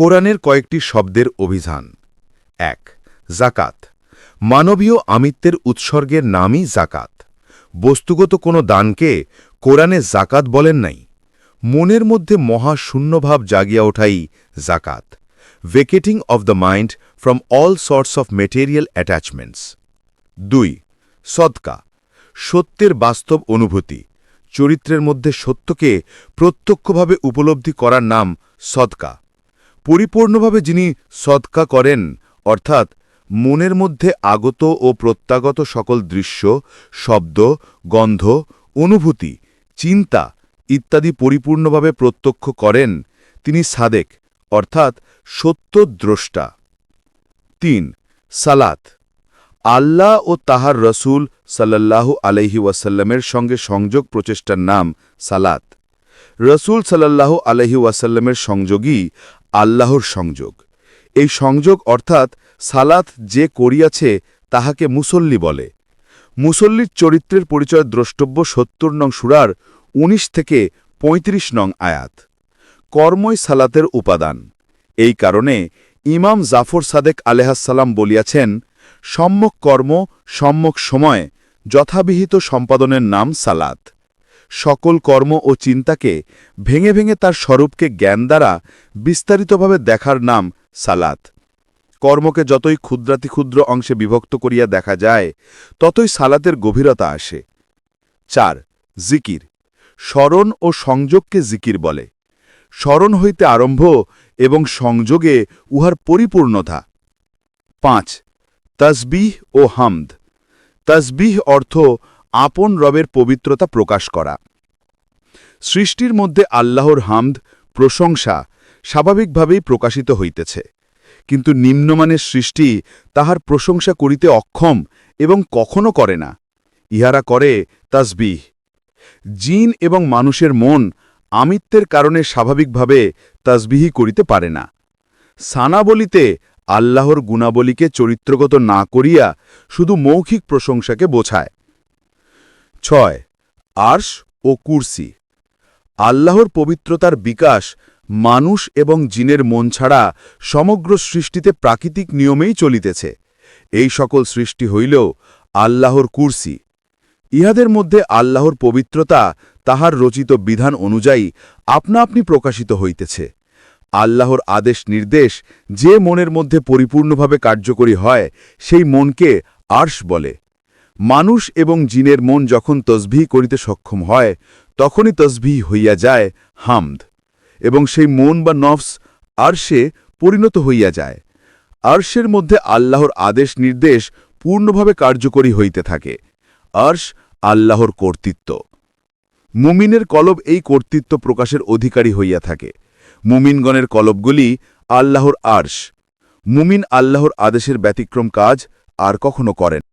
কোরআনের কয়েকটি শব্দের অভিধান। এক জাকাত মানবীয় আমিত্বের উৎসর্গের নামই জাকাত বস্তুগত কোনো দানকে কোরআনে জাকাত বলেন নাই। মনের মধ্যে মহা শূন্যভাব জাগিয়া ওঠাই জাকাত vacating of the mind from all sorts of material attachments দুই, সদকা। সত্যের বাস্তব অনুভূতি। চরিত্রের মধ্যে সত্যকে প্রত্যক্ষভাবে উপলব্ধি করার নাম সদকা। পরিপূর্ণভাবে যিনি সদকা করেন, অর্থাৎ মনের মধ্যে আগত ও প্রত্যাগত সকল দৃশ্য, শব্দ, গন্ধ, অনুভূতি, চিন্তা ইত্যাদি পরিপূর্ণভাবে প্রত্যক্ষ করেন, তিনি সাদেক, অর্থাৎ সত্যদ্রষ্টা তিন, সালাত। আল্লাহ ও তাহার রসুল সাল্লাল্লাহু আলহি ওয়াসাল্লামের সঙ্গে সংযোগ প্রচেষ্টার নাম সালাত। রসুল সাল্লাল্লাহু আলহি ওয়াসাল্লামের সংযোগই আল্লাহর সংযোগ। এই সংযোগ অর্থাৎ সালাত যে করিয়াছে তাহাকে মুসল্লি বলে। মুসল্লির চরিত্রের পরিচয় দ্রষ্টব্য সত্তর নং সুরার ১৯ থেকে ৩৫ নং আয়াত। কর্মই সালাতের উপাদান। এই কারণে ইমাম জাফর সাদেক আলেহাসাল্লাম বলিয়াছেন, সম্যক কর্ম, সম্যক সময়, যথাবিহিত সম্পাদনের নাম সালাত। সকল কর্ম ও চিন্তাকে ভেঙে ভেঙে তার স্বরূপকে জ্ঞান দ্বারা বিস্তারিতভাবে দেখার নাম সালাত। কর্মকে যতই ক্ষুদ্রাতি ক্ষুদ্র অংশে বিভক্ত করিয়া দেখা যায়, ততই সালাতের গভীরতা আসে। চার, জিকির। স্মরণ ও সংযোগকে জিকির বলে। স্মরণ হইতে আরম্ভ এবং সংযোগে উহার পরিপূর্ণতা। পাঁচ, তসবিহ ও হামদ। তসবিহ অর্থ আপন রবের পবিত্রতা প্রকাশ করা। সৃষ্টির মধ্যে আল্লাহর হামদ, প্রশংসা স্বাভাবিকভাবেই প্রকাশিত হইতেছে। কিন্তু নিম্নমানের সৃষ্টি তাহার প্রশংসা করিতে অক্ষম এবং কখনো করে না। ইহারা করে তাসবিহ। জিন এবং মানুষের মন আমিত্বের কারণে স্বাভাবিকভাবে তাসবিহি করিতে পারে না। সানা বলিতে আল্লাহর গুণাবলীকে চরিত্রগত না করিয়া শুধু মৌখিক প্রশংসাকে বোঝায়। ছয়, আর্শ ও কুরসি। আল্লাহর পবিত্রতার বিকাশ মানুষ এবং জিনের মন ছাড়া সমগ্র সৃষ্টিতে প্রাকৃতিক নিয়মেই চলিতেছে। এই সকল সৃষ্টি হইলেও আল্লাহর কুরসি। ইহাদের মধ্যে আল্লাহর পবিত্রতা তাহার রচিত বিধান অনুযায়ী আপনা আপনি প্রকাশিত হইতেছে। আল্লাহর আদেশ নির্দেশ যে মনের মধ্যে পরিপূর্ণভাবে কার্যকরী হয়, সেই মনকে আর্শ বলে। মানুষ এবং জিনের মন যখন তসবিহ করিতে সক্ষম হয়, তখনই তসবিহ হইয়া যায় হামদ, এবং সেই মন বা নফস আরশে পরিণত হইয়া যায়। আরশের মধ্যে আল্লাহর আদেশ নির্দেশ পূর্ণভাবে কার্যকরী হইতে থাকে। আর্শ আল্লাহর কর্তৃত্ব। মুমিনের কলব এই কর্তৃত্ব প্রকাশের অধিকারী হইয়া থাকে। মুমিনগণের কলবগুলি আল্লাহর আর্শ। মুমিন আল্লাহর আদেশের ব্যতিক্রম কাজ আর কখনো করেন